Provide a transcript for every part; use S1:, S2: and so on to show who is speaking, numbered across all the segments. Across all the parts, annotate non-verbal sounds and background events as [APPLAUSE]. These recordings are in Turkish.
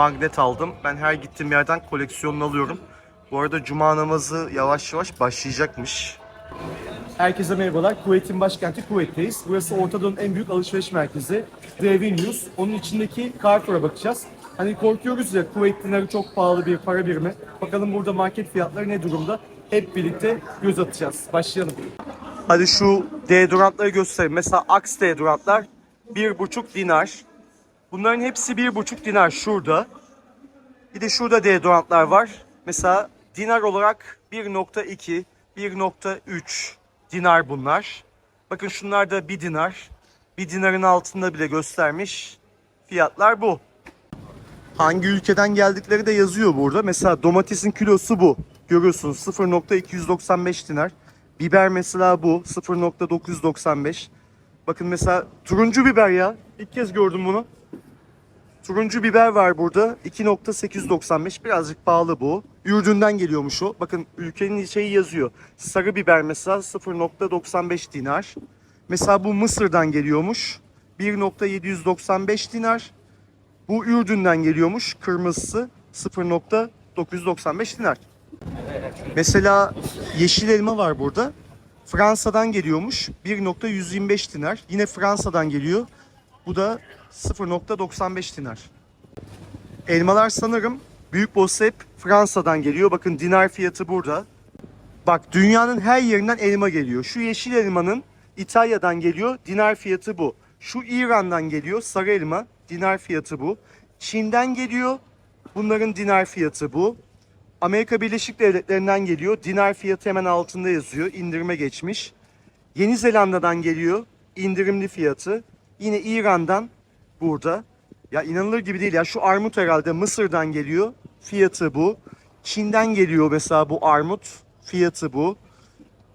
S1: magnet aldım. Ben her gittiğim yerden koleksiyonunu alıyorum. Bu arada cuma namazı yavaş yavaş başlayacakmış.
S2: Herkese merhabalar. Kuveyt'in başkenti Kuveyt'teyiz. Burası Orta Doğu'nun en büyük alışveriş merkezi. The Vilnius. Onun içindeki Carrefour'a bakacağız. Hani korkuyoruz ya Kuveyt dinarı çok pahalı bir para birimi. Bakalım burada market fiyatları ne durumda? Hep birlikte göz atacağız. Başlayalım.
S1: Hadi şu deodorantları göstereyim. Mesela Axe deodorantlar 1,5 dinar. Bunların hepsi 1,5 dinar şurada. Bir de şurada deodorantlar var. Mesela dinar olarak 1.2, 1.3 dinar bunlar. Bakın şunlar da 1 dinar. 1 dinarın altında bile göstermiş. Fiyatlar bu. Hangi ülkeden geldikleri de yazıyor burada. Mesela domatesin kilosu bu. Görüyorsunuz 0.295 dinar. Biber mesela bu 0.995. Bakın mesela turuncu biber ya. İlk kez gördüm bunu. Turuncu biber var burada. 2.895. Birazcık pahalı bu. Ürdün'den geliyormuş o. Bakın ülkenin şeyi yazıyor. Sarı biber mesela 0.95 dinar. Mesela bu Mısır'dan geliyormuş. 1.795 dinar. Bu Ürdün'den geliyormuş. Kırmızısı 0.995 dinar. Mesela yeşil elma var burada. Fransa'dan geliyormuş. 1.125 dinar. Yine Fransa'dan geliyor. Bu da 0.95 dinar. Elmalar sanırım büyük boss hep Fransa'dan geliyor. Bakın dinar fiyatı burada. Bak dünyanın her yerinden elma geliyor. Şu yeşil elmanın İtalya'dan geliyor. Dinar fiyatı bu. Şu İran'dan geliyor. Sarı elma. Dinar fiyatı bu. Çin'den geliyor. Bunların dinar fiyatı bu. Amerika Birleşik Devletleri'nden geliyor. Dinar fiyatı hemen altında yazıyor. İndirime geçmiş. Yeni Zelanda'dan geliyor. indirimli fiyatı. Yine İran'dan burada. Ya inanılır gibi değil ya. Şu armut herhalde Mısır'dan geliyor. Fiyatı bu. Çin'den geliyor mesela bu armut. Fiyatı bu.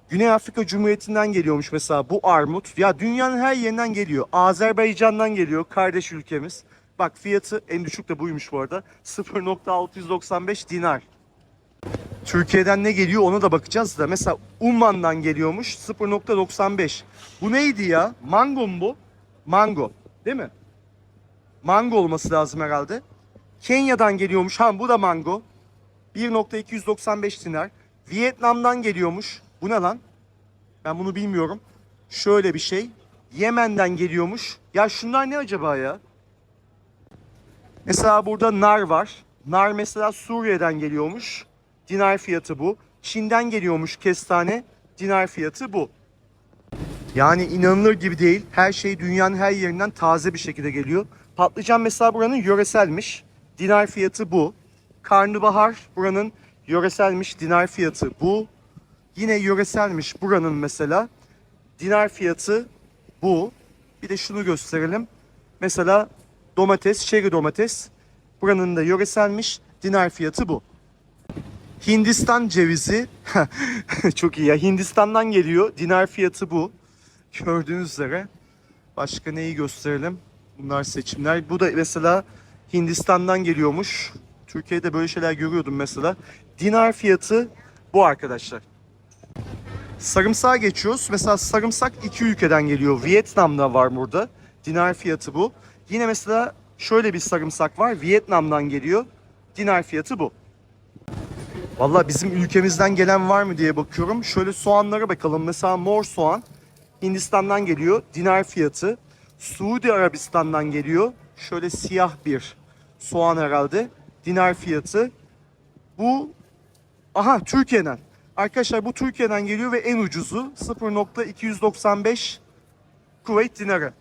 S1: Güney Afrika Cumhuriyeti'nden geliyormuş mesela bu armut. Ya dünyanın her yerinden geliyor. Azerbaycan'dan geliyor kardeş ülkemiz. Bak fiyatı en düşük de buymuş bu arada. 0.695 dinar. Türkiye'den ne geliyor ona da bakacağız da. Mesela Umman'dan geliyormuş 0.95. Bu neydi ya? Mango mu bu? Mango. Değil mi? Mango olması lazım herhalde. Kenya'dan geliyormuş. Ha bu da mango. 1.295 dinar. Vietnam'dan geliyormuş. Bu ne lan? Ben bunu bilmiyorum. Şöyle bir şey. Yemen'den geliyormuş. Ya şunlar ne acaba ya? Mesela burada nar var. Nar mesela Suriye'den geliyormuş. Dinar fiyatı bu. Çin'den geliyormuş kestane. Dinar fiyatı bu. Yani inanılır gibi değil. Her şey dünyanın her yerinden taze bir şekilde geliyor. Patlıcan mesela buranın yöreselmiş. Dinar fiyatı bu. Karnabahar buranın yöreselmiş. Dinar fiyatı bu. Yine yöreselmiş buranın mesela. Dinar fiyatı bu. Bir de şunu gösterelim. Mesela domates, çeri domates. Buranın da yöreselmiş. Dinar fiyatı bu. Hindistan cevizi. [LAUGHS] Çok iyi ya. Hindistan'dan geliyor. Dinar fiyatı bu. Gördüğünüz üzere. Başka neyi gösterelim? Bunlar seçimler. Bu da mesela Hindistan'dan geliyormuş. Türkiye'de böyle şeyler görüyordum mesela. Dinar fiyatı bu arkadaşlar. Sarımsağa geçiyoruz. Mesela sarımsak iki ülkeden geliyor. Vietnam'da var burada. Dinar fiyatı bu. Yine mesela şöyle bir sarımsak var. Vietnam'dan geliyor. Dinar fiyatı bu. Valla bizim ülkemizden gelen var mı diye bakıyorum. Şöyle soğanlara bakalım. Mesela mor soğan Hindistan'dan geliyor. Dinar fiyatı. Suudi Arabistan'dan geliyor. Şöyle siyah bir soğan herhalde. Dinar fiyatı. Bu aha Türkiye'den. Arkadaşlar bu Türkiye'den geliyor ve en ucuzu 0.295 Kuveyt dinarı.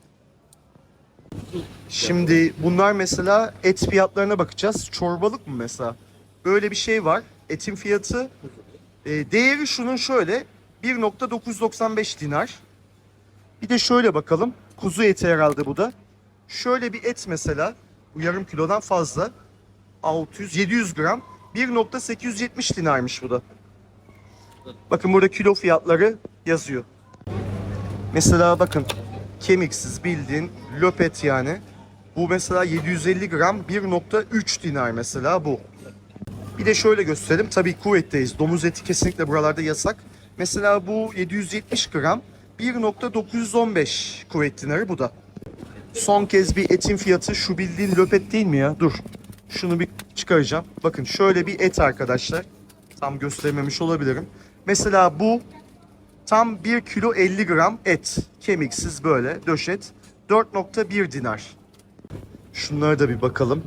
S1: Şimdi bunlar mesela et fiyatlarına bakacağız. Çorbalık mı mesela? Böyle bir şey var. Etin fiyatı e, değeri şunun şöyle 1.995 dinar. Bir de şöyle bakalım. Kuzu eti herhalde bu da. Şöyle bir et mesela. Bu yarım kilodan fazla. 600 700 gram. 1.870 dinarmış bu da. Bakın burada kilo fiyatları yazıyor. Mesela bakın kemiksiz bildiğin löpet yani. Bu mesela 750 gram 1.3 dinar mesela bu. Bir de şöyle gösterelim. Tabii kuvvetteyiz. Domuz eti kesinlikle buralarda yasak. Mesela bu 770 gram 1.915 kuvvet dinarı bu da. Son kez bir etin fiyatı şu bildiğin löpet değil mi ya? Dur. Şunu bir çıkaracağım. Bakın şöyle bir et arkadaşlar. Tam göstermemiş olabilirim. Mesela bu tam 1 kilo 50 gram et. Kemiksiz böyle döşet. 4.1 dinar. Şunlara da bir bakalım.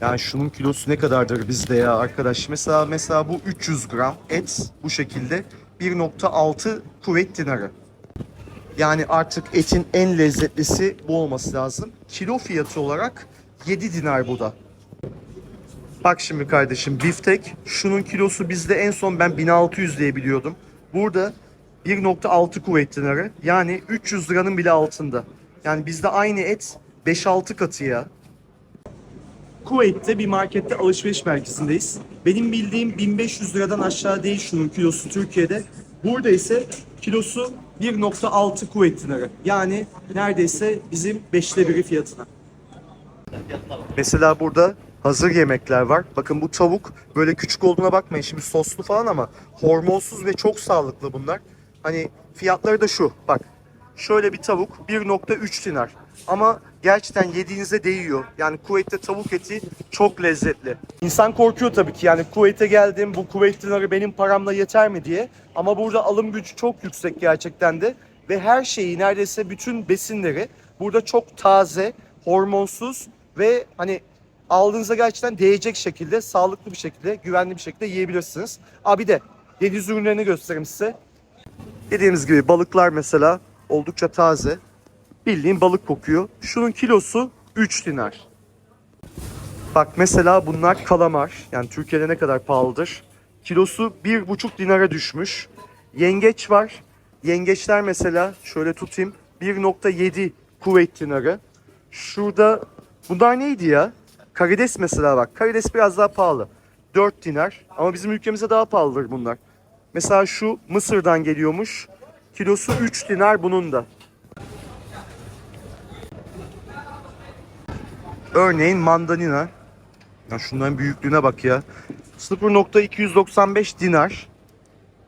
S1: Yani şunun kilosu ne kadardır bizde ya arkadaş? Mesela mesela bu 300 gram et bu şekilde 1.6 kuvvet dinarı. Yani artık etin en lezzetlisi bu olması lazım. Kilo fiyatı olarak 7 dinar bu da. Bak şimdi kardeşim biftek şunun kilosu bizde en son ben 1600 diye biliyordum. Burada 1.6 kuvvet dinarı yani 300 liranın bile altında. Yani bizde aynı et 5-6 katı ya. Kuveyt'te bir markette alışveriş merkezindeyiz. Benim bildiğim 1500 liradan aşağı değil şunun kilosu Türkiye'de. Burada ise kilosu 1.6 kuvvet dinarı. Yani neredeyse bizim 5'te biri fiyatına. Mesela burada hazır yemekler var. Bakın bu tavuk böyle küçük olduğuna bakmayın. Şimdi soslu falan ama hormonsuz ve çok sağlıklı bunlar. Hani fiyatları da şu. Bak şöyle bir tavuk 1.3 dinar. Ama gerçekten yediğinize değiyor. Yani Kuveyt'te tavuk eti çok lezzetli. İnsan korkuyor tabii ki yani Kuveyt'e geldim bu Kuveyt dinarı benim paramla yeter mi diye. Ama burada alım gücü çok yüksek gerçekten de. Ve her şeyi neredeyse bütün besinleri burada çok taze, hormonsuz ve hani aldığınızda gerçekten değecek şekilde, sağlıklı bir şekilde, güvenli bir şekilde yiyebilirsiniz. Abi de deniz ürünlerini göstereyim size. Dediğimiz gibi balıklar mesela oldukça taze. Bildiğin balık kokuyor. Şunun kilosu 3 dinar. Bak mesela bunlar kalamar. Yani Türkiye'de ne kadar pahalıdır? Kilosu 1,5 dinara düşmüş. Yengeç var. Yengeçler mesela şöyle tutayım. 1.7 kuvvet dinarı. Şurada bunlar neydi ya? Karides mesela bak. Karides biraz daha pahalı. 4 dinar. Ama bizim ülkemizde daha pahalıdır bunlar. Mesela şu Mısır'dan geliyormuş. Kilosu 3 dinar bunun da. Örneğin mandalina. Ya şunların büyüklüğüne bak ya. 0.295 dinar.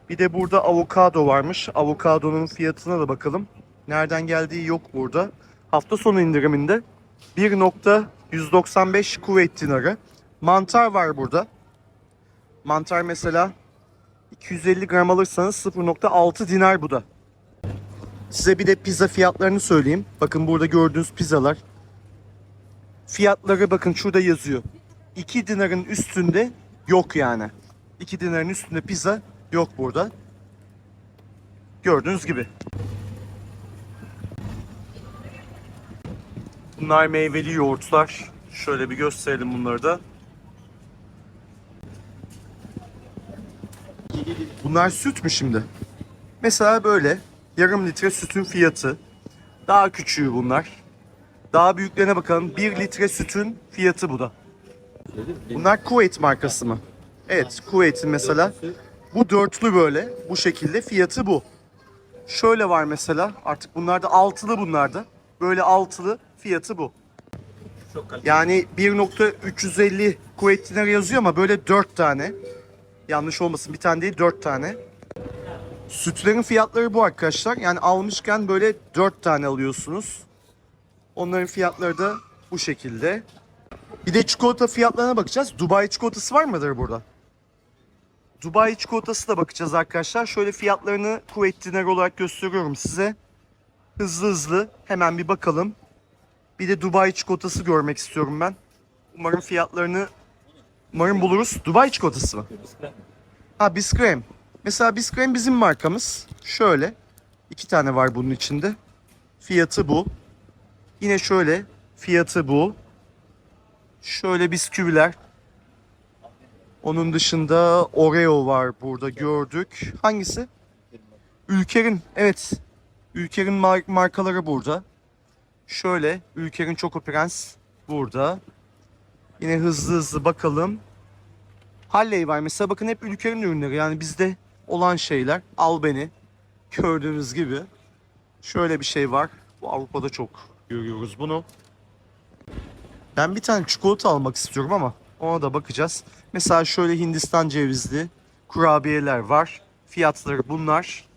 S1: Bir de burada avokado varmış. Avokadonun fiyatına da bakalım. Nereden geldiği yok burada. Hafta sonu indiriminde 1.195 kuvvet dinarı. Mantar var burada. Mantar mesela 250 gram alırsanız 0.6 dinar bu da. Size bir de pizza fiyatlarını söyleyeyim. Bakın burada gördüğünüz pizzalar. Fiyatları bakın şurada yazıyor. 2 dinarın üstünde yok yani. 2 dinarın üstünde pizza yok burada. Gördüğünüz gibi. Bunlar meyveli yoğurtlar. Şöyle bir gösterelim bunları da. Bunlar süt mü şimdi? Mesela böyle yarım litre sütün fiyatı. Daha küçüğü bunlar. Daha büyüklerine bakalım. 1 litre sütün fiyatı bu da. Bunlar Kuveyt markası mı? Evet Kuveyt'in mesela. Bu dörtlü böyle. Bu şekilde fiyatı bu. Şöyle var mesela. Artık bunlar da altılı bunlar da. Böyle altılı fiyatı bu. Yani 1.350 Kuveyt dinarı yazıyor ama böyle 4 tane. Yanlış olmasın bir tane değil 4 tane. Sütlerin fiyatları bu arkadaşlar. Yani almışken böyle 4 tane alıyorsunuz. Onların fiyatları da bu şekilde. Bir de çikolata fiyatlarına bakacağız. Dubai çikolatası var mıdır burada? Dubai çikolatası da bakacağız arkadaşlar. Şöyle fiyatlarını Kuveyt dinarı olarak gösteriyorum size. Hızlı hızlı hemen bir bakalım. Bir de Dubai çikolatası görmek istiyorum ben. Umarım fiyatlarını umarım buluruz. Dubai çikolatası mı? Ha Biskrem. Mesela Biskrem bizim markamız. Şöyle. iki tane var bunun içinde. Fiyatı bu. Yine şöyle. Fiyatı bu. Şöyle bisküviler. Onun dışında Oreo var burada gördük. Hangisi? Ülker'in. Evet. Ülker'in mar- markaları burada. Şöyle Ülker'in Choco Prens burada. Yine hızlı hızlı bakalım. Halley var mesela bakın hep ülkenin ürünleri yani bizde olan şeyler. Albeni gördüğünüz gibi. Şöyle bir şey var. Bu Avrupa'da çok görüyoruz bunu. Ben bir tane çikolata almak istiyorum ama ona da bakacağız. Mesela şöyle Hindistan cevizli kurabiyeler var. Fiyatları bunlar.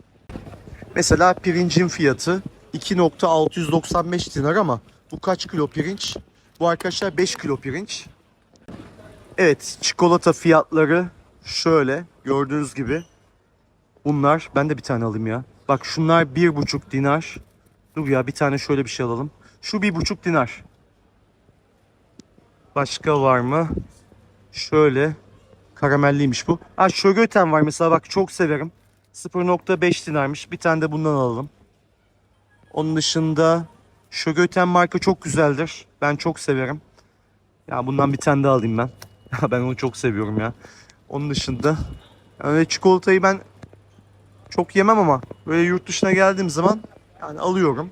S1: Mesela pirincin fiyatı 2.695 dinar ama bu kaç kilo pirinç? Bu arkadaşlar 5 kilo pirinç. Evet, çikolata fiyatları şöyle gördüğünüz gibi. Bunlar, ben de bir tane alayım ya. Bak şunlar bir buçuk dinar. Dur ya bir tane şöyle bir şey alalım. Şu bir buçuk dinar. Başka var mı? Şöyle. Karamelliymiş bu. Ha şögöten var mesela bak çok severim. 0.5 dinarmış. Bir tane de bundan alalım. Onun dışında şögöten marka çok güzeldir. Ben çok severim. Ya bundan bir tane daha alayım ben. [LAUGHS] ben onu çok seviyorum ya. Onun dışında yani çikolatayı ben çok yemem ama böyle yurt dışına geldiğim zaman yani alıyorum.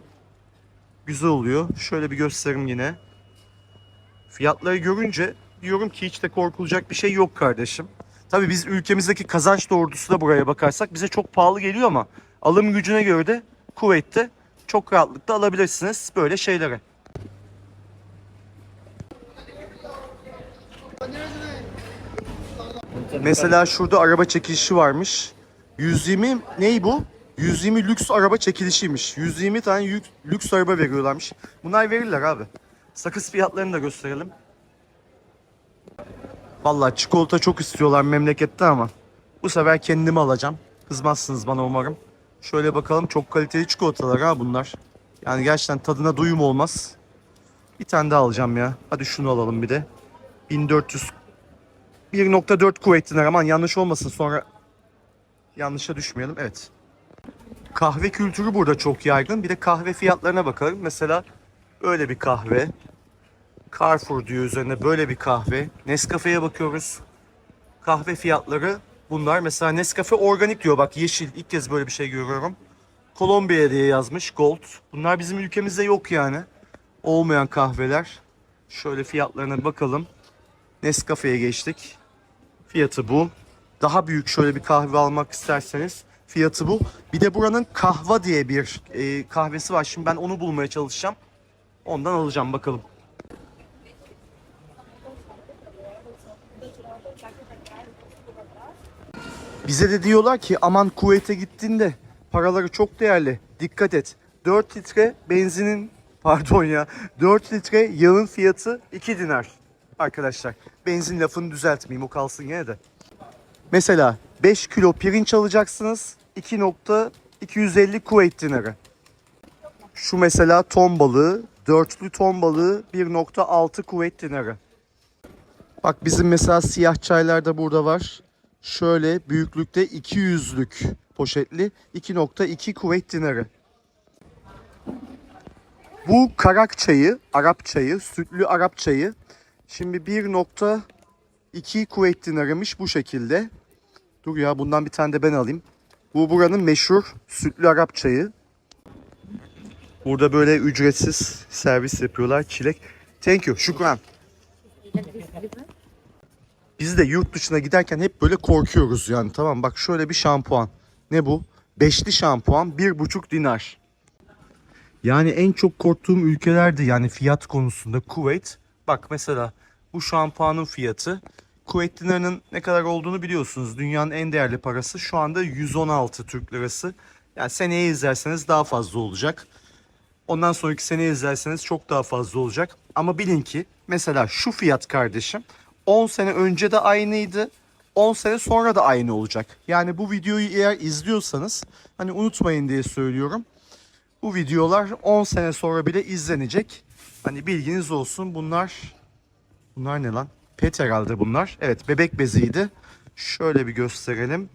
S1: Güzel oluyor. Şöyle bir göstereyim yine. Fiyatları görünce diyorum ki hiç de korkulacak bir şey yok kardeşim. Tabii biz ülkemizdeki kazanç doğrultusu da buraya bakarsak bize çok pahalı geliyor ama alım gücüne göre de kuvvette çok rahatlıkla alabilirsiniz böyle şeyleri. Mesela şurada araba çekilişi varmış. 120 ney bu? 120 lüks araba çekilişiymiş. 120 tane yük- lüks araba veriyorlarmış. Bunlar verirler abi. Sakız fiyatlarını da gösterelim. Vallahi çikolata çok istiyorlar memlekette ama bu sefer kendimi alacağım. Kızmazsınız bana umarım. Şöyle bakalım çok kaliteli çikolatalar ha bunlar. Yani gerçekten tadına doyum olmaz. Bir tane daha alacağım ya. Hadi şunu alalım bir de. 1400 1.4 kuvvet dinar aman yanlış olmasın sonra yanlışa düşmeyelim. Evet. Kahve kültürü burada çok yaygın. Bir de kahve fiyatlarına bakalım. Mesela öyle bir kahve. Carrefour diyor üzerine böyle bir kahve. Nescafe'ye bakıyoruz. Kahve fiyatları bunlar. Mesela Nescafe organik diyor. Bak yeşil. İlk kez böyle bir şey görüyorum. Kolombiya diye yazmış. Gold. Bunlar bizim ülkemizde yok yani. Olmayan kahveler. Şöyle fiyatlarına bakalım. Nescafe'ye geçtik. Fiyatı bu. Daha büyük şöyle bir kahve almak isterseniz fiyatı bu. Bir de buranın kahva diye bir e, kahvesi var. Şimdi ben onu bulmaya çalışacağım. Ondan alacağım bakalım. Bize de diyorlar ki aman kuvvete gittiğinde paraları çok değerli. Dikkat et. 4 litre benzinin [LAUGHS] pardon ya 4 litre yağın fiyatı 2 dinar. Arkadaşlar benzin lafını düzeltmeyeyim o kalsın yine de. Mesela 5 kilo pirinç alacaksınız 2.250 Kuveyt dinarı. Şu mesela ton balığı, dörtlü ton balığı 1.6 Kuveyt dinarı. Bak bizim mesela siyah çaylar da burada var. Şöyle büyüklükte 200'lük poşetli 2.2 Kuveyt dinarı. Bu karak çayı, Arap çayı, sütlü Arap çayı. Şimdi 1.2 Kuveyt dinarıymış bu şekilde. Dur ya bundan bir tane de ben alayım. Bu buranın meşhur sütlü Arap çayı. Burada böyle ücretsiz servis yapıyorlar. Çilek. Thank you. Şükran. Biz de yurt dışına giderken hep böyle korkuyoruz yani. Tamam bak şöyle bir şampuan. Ne bu? Beşli şampuan bir buçuk dinar. Yani en çok korktuğum ülkelerdi yani fiyat konusunda Kuveyt. Bak mesela bu şampuanın fiyatı Kuveyt dinarının ne kadar olduğunu biliyorsunuz. Dünyanın en değerli parası şu anda 116 Türk lirası. Yani seneye izlerseniz daha fazla olacak. Ondan sonraki sene izlerseniz çok daha fazla olacak. Ama bilin ki mesela şu fiyat kardeşim 10 sene önce de aynıydı. 10 sene sonra da aynı olacak. Yani bu videoyu eğer izliyorsanız hani unutmayın diye söylüyorum. Bu videolar 10 sene sonra bile izlenecek. Hani bilginiz olsun bunlar bunlar ne lan? Pet herhalde bunlar. Evet bebek beziydi. Şöyle bir gösterelim.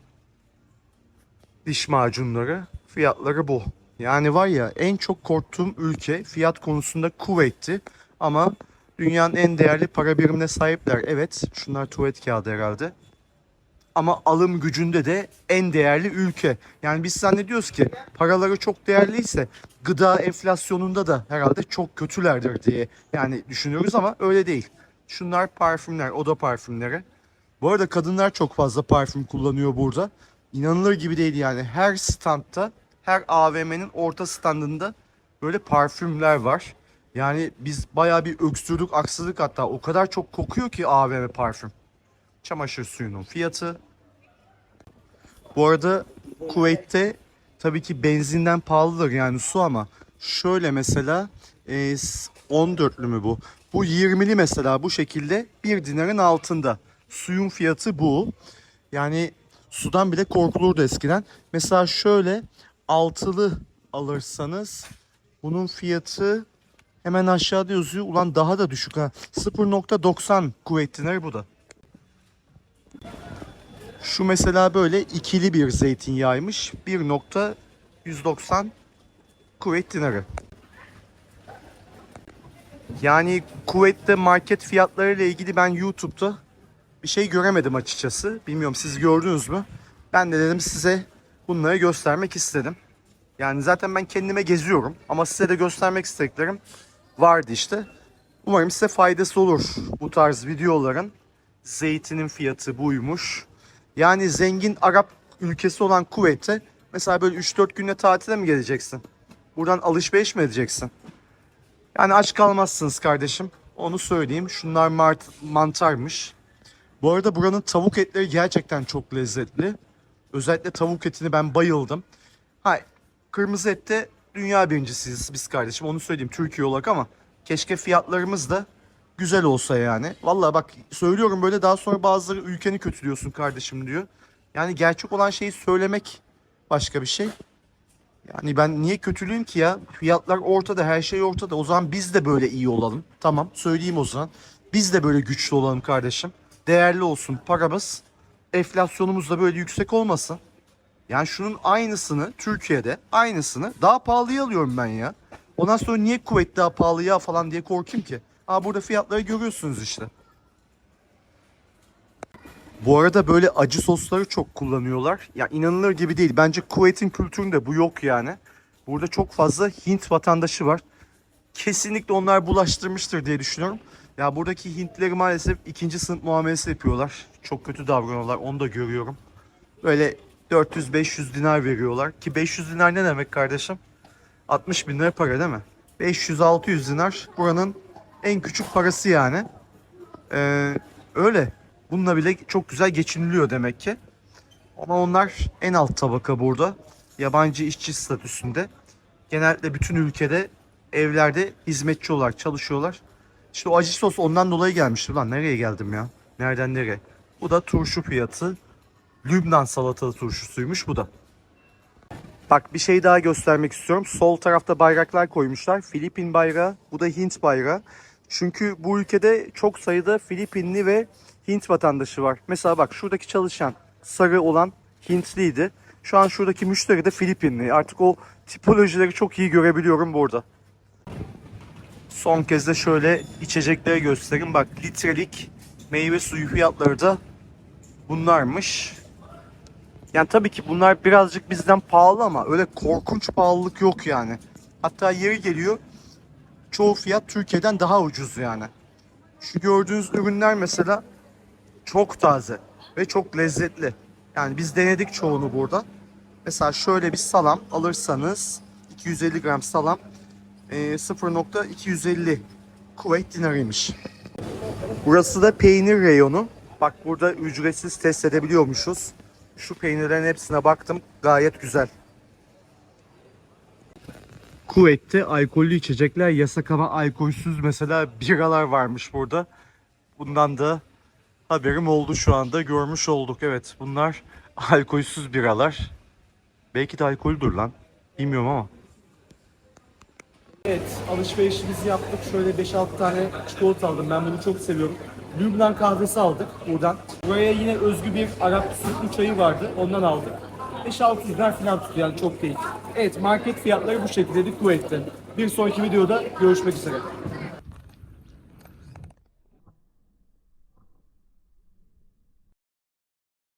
S1: Diş macunları fiyatları bu. Yani var ya en çok korktuğum ülke fiyat konusunda Kuveyt'ti. Ama dünyanın en değerli para birimine sahipler. Evet şunlar tuvalet kağıdı herhalde. Ama alım gücünde de en değerli ülke. Yani biz zannediyoruz ki paraları çok değerliyse gıda enflasyonunda da herhalde çok kötülerdir diye yani düşünüyoruz ama öyle değil. Şunlar parfümler, oda parfümleri. Bu arada kadınlar çok fazla parfüm kullanıyor burada. İnanılır gibi değil yani. Her standta, her AVM'nin orta standında böyle parfümler var. Yani biz bayağı bir öksürdük, aksızlık hatta. O kadar çok kokuyor ki AVM parfüm. Çamaşır suyunun fiyatı. Bu arada Kuveyt'te tabii ki benzinden pahalıdır yani su ama şöyle mesela s- 14'lü mü bu? Bu 20'li mesela bu şekilde bir dinarın altında. Suyun fiyatı bu. Yani sudan bile korkulurdu eskiden. Mesela şöyle altılı alırsanız bunun fiyatı hemen aşağıda yazıyor. Ulan daha da düşük ha. 0.90 kuvvet dinarı bu da. Şu mesela böyle ikili bir zeytinyağıymış. 1.190 kuvvet dinarı. Yani kuvvette market fiyatları ile ilgili ben YouTube'da bir şey göremedim açıkçası. Bilmiyorum siz gördünüz mü? Ben de dedim size bunları göstermek istedim. Yani zaten ben kendime geziyorum ama size de göstermek istediklerim vardı işte. Umarım size faydası olur bu tarz videoların. Zeytinin fiyatı buymuş. Yani zengin Arap ülkesi olan Kuveyt'e mesela böyle 3-4 günde tatile mi geleceksin? Buradan alışveriş mi edeceksin? Yani aç kalmazsınız kardeşim. Onu söyleyeyim. Şunlar mart, mantarmış. Bu arada buranın tavuk etleri gerçekten çok lezzetli. Özellikle tavuk etini ben bayıldım. Ha, kırmızı ette dünya birincisiyiz biz kardeşim. Onu söyleyeyim Türkiye olarak ama keşke fiyatlarımız da güzel olsa yani. Vallahi bak söylüyorum böyle daha sonra bazıları ülkeni kötülüyorsun kardeşim diyor. Yani gerçek olan şeyi söylemek başka bir şey. Yani ben niye kötülüyüm ki ya? Fiyatlar ortada, her şey ortada. O zaman biz de böyle iyi olalım. Tamam, söyleyeyim o zaman. Biz de böyle güçlü olalım kardeşim. Değerli olsun paramız. Enflasyonumuz da böyle yüksek olmasın. Yani şunun aynısını Türkiye'de aynısını daha pahalıya alıyorum ben ya. Ondan sonra niye kuvvet daha pahalıya falan diye korkayım ki? Aa burada fiyatları görüyorsunuz işte. Bu arada böyle acı sosları çok kullanıyorlar. Ya inanılır gibi değil. Bence Kuveyt'in kültüründe bu yok yani. Burada çok fazla Hint vatandaşı var. Kesinlikle onlar bulaştırmıştır diye düşünüyorum. Ya buradaki Hintleri maalesef ikinci sınıf muamelesi yapıyorlar. Çok kötü davranıyorlar. Onu da görüyorum. Böyle 400-500 dinar veriyorlar. Ki 500 dinar ne demek kardeşim? 60 bin lira para değil mi? 500-600 dinar buranın en küçük parası yani. Ee, öyle. Bununla bile çok güzel geçiniliyor demek ki. Ama onlar en alt tabaka burada. Yabancı işçi statüsünde. Genellikle bütün ülkede evlerde hizmetçi olarak çalışıyorlar. İşte o acı sos ondan dolayı gelmişti. Ulan nereye geldim ya? Nereden nereye? Bu da turşu fiyatı. Lübnan salatalı turşusuymuş bu da. Bak bir şey daha göstermek istiyorum. Sol tarafta bayraklar koymuşlar. Filipin bayrağı, bu da Hint bayrağı. Çünkü bu ülkede çok sayıda Filipinli ve Hint vatandaşı var. Mesela bak şuradaki çalışan sarı olan Hintliydi. Şu an şuradaki müşteri de Filipinli. Artık o tipolojileri çok iyi görebiliyorum burada. Son kez de şöyle içecekleri göstereyim. Bak litrelik meyve suyu fiyatları da bunlarmış. Yani tabii ki bunlar birazcık bizden pahalı ama öyle korkunç pahalılık yok yani. Hatta yeri geliyor çoğu fiyat Türkiye'den daha ucuz yani. Şu gördüğünüz ürünler mesela çok taze ve çok lezzetli. Yani biz denedik çoğunu burada. Mesela şöyle bir salam alırsanız 250 gram salam e, 0.250 Kuveyt dinarıymış. Burası da peynir reyonu. Bak burada ücretsiz test edebiliyormuşuz. Şu peynirlerin hepsine baktım. Gayet güzel. Kuveyt'te alkollü içecekler yasak ama alkolsüz mesela biralar varmış burada. Bundan da haberim oldu şu anda. Görmüş olduk. Evet bunlar alkolsüz biralar. Belki de alkoldür lan. Bilmiyorum ama.
S2: Evet, alışverişimizi yaptık. Şöyle 5-6 tane çikolata aldım. Ben bunu çok seviyorum. Lübnan kahvesi aldık buradan. Buraya yine özgü bir Arap sütlü çayı vardı. Ondan aldık. 5-600 lira falan tuttu yani çok değil. Evet, market fiyatları bu şekildeydi Kuveyt'te. Bir sonraki videoda görüşmek üzere.